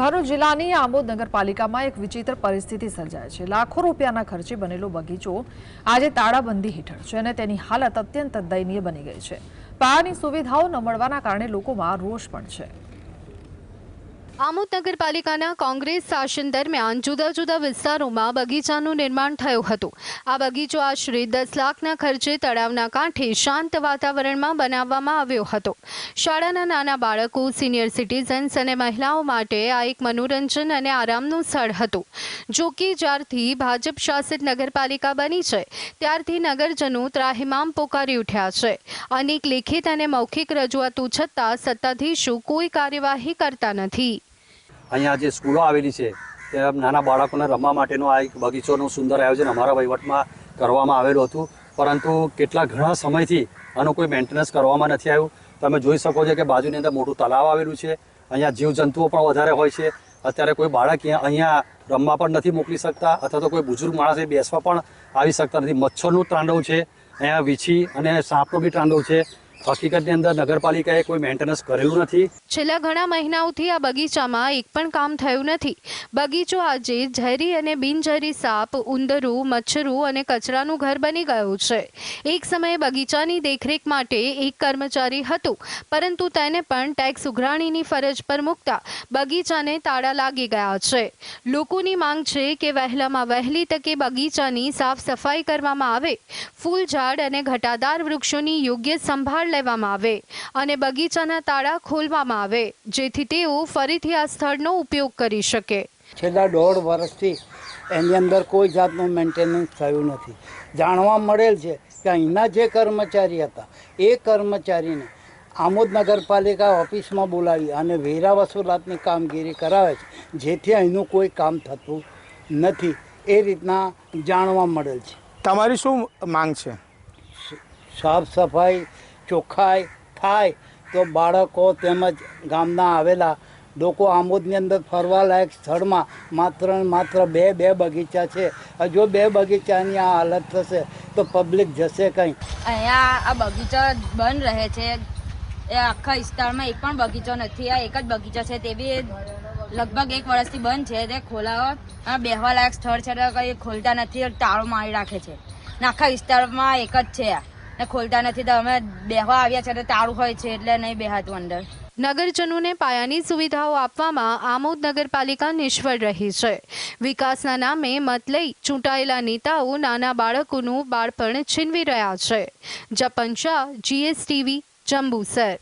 ભરૂચ જિલ્લાની આંબોદ નગરપાલિકામાં એક વિચિત્ર પરિસ્થિતિ સર્જાય છે. લાખો રૂપિયાના ખર્ચે બનેલો બગીચો આજે તાળાબંધી હેઠળ છે અને તેની હાલત અત્યંત દયનીય બની ગઈ છે. પાયાની સુવિધાઓ ન મળવાના કારણે લોકોમાં રોષ પણ છે. આમોદ નગરપાલિકાના કોંગ્રેસ શાસન દરમિયાન જુદા જુદા વિસ્તારોમાં બગીચાનું નિર્માણ થયું હતું. આ બગીચો આશરે દસ લાખના ખર્ચે તળાવના કાંઠે શાંત વાતાવરણમાં બનાવવામાં આવ્યો હતો. શાળાના નાના બાળકો, સિનિયર સિટીઝન્સ અને મહિલાઓ માટે આ એક મનોરંજન અને આરામનું સ્થળ હતું. જો કે જ્યારથી ભાજપ શાસિત નગરપાલિકા બની છે, ત્યારથી નગરજનો ત્રાહિમામ પોકારી ઉઠ્યા છે. અનેક લેખિત અને મૌખિક રજૂઆતો છતાં સત્તાધીશો કોઈ કાર્યવાહી કરતા નથી. અહીંયા જે સ્કૂલો આવેલી છે ત્યાં નાના બાળકોને રમવા માટેનો આ એક બગીચોનું સુંદર આયોજન અમારા વહીવટમાં કરવામાં આવેલું હતું. પરંતુ કેટલા ઘણા સમયથી આનું કોઈ મેન્ટેનન્સ કરવામાં નથી આવ્યું. તમે જોઈ શકો છો કે બાજુની અંદર મોટું તલાવ આવેલું છે. અહીંયા જીવજંતુઓ પણ વધારે હોય છે. અત્યારે કોઈ બાળક અહીંયા- અહીંયા રમવા પણ નથી મોકલી શકતા અથવા તો કોઈ બુજુર્ગ માણસે બેસવા પણ આવી શકતા નથી. મચ્છરનું તાંડવ છે. અહીંયા વીછી અને સાપનું બી તાંડવ છે. હકીકતની અંદર નગરપાલિકાએ કોઈ મેન્ટેનન્સ કરેલું નથી. છેલ્લા ઘણા મહિનાઓથી આ બગીચામાં એક પણ કામ થયું નથી. બગીચો આજે ઝેરી અને બિનઝેરી સાપ, ઉંદરું, મચ્છરું અને કચરાનું ઘર બની ગયું છે. એક સમયે બગીચાની દેખરેખ માટે એક કર્મચારી હતો, પરંતુ તેને પણ ટેક્સ ઉઘરાણીની ફરજ પર મૂકતા બગીચાને તાળા લાગી ગયા છે. લોકોની માંગ છે કે વહેલામાં વહેલી તકે બગીચાની સાફ સફાઈ કરવામાં આવે. ફૂલ ઝાડ અને ઘટાદાર વૃક્ષોની યોગ્ય સંભાળ લેવામાં આવે અને બગીચાના તાળા ખોલવામાં આવે જેથી તેઓ ફરીથી આ સ્થળનો ઉપયોગ કરી શકે. છેલ્લા દોઢ વર્ષથી એની અંદર કોઈ જાતનું મેન્ટેનન્સ થયું નથી. જાણવા મળેલ છે કે અહીંના જે કર્મચારી હતા એ કર્મચારીને આમોદ નગરપાલિકા ઓફિસમાં બોલાવી અને વેરા વસૂલાતની કામગીરી કરાવે છે જેથી અહીંનું કોઈ કામ થતું નથી એ રીતના જાણવા મળેલ છે. તમારી શું માંગ છે? સાફ સફાઈ ચોખ્ખાઈ થાય તો બાળકો તેમજ ગામના આવેલા લોકો આમોદની અંદર ફરવા લાયક સ્થળમાં માત્ર માત્ર બે બે બગીચા છે. જો બે બગીચાની આ હાલત થશે તો પબ્લિક જશે કંઈ? અહીંયા આ બગીચા બંધ રહે છે. એ આખા વિસ્તારમાં એક પણ બગીચો નથી. આ એક જ બગીચો છે. તે બી લગભગ એક વર્ષથી બંધ છે. તે ખોલાવો. આ બેહવા સ્થળ છે. તો કંઈ ખોલતા નથી. તાળો મારી રાખે છે. આખા વિસ્તારમાં એક જ છે આ. ને ખોલતા નથી તો અમે બેહવા આવ્યા છે તો તાળું હોય છે એટલે નહીં બેહાતું અંદર. નગરજનોને પાયાની સુવિધાઓ આપવામાં આમોદ નગરપાલિકા નિષ્ફળ રહી છે. વિકાસના નામે મત લઈ ચૂંટાયેલા નેતાઓ નાના બાળકોનું બાળપણ છીનવી રહ્યા છે. જપન શાહ જીએસટીવી જંબુસર.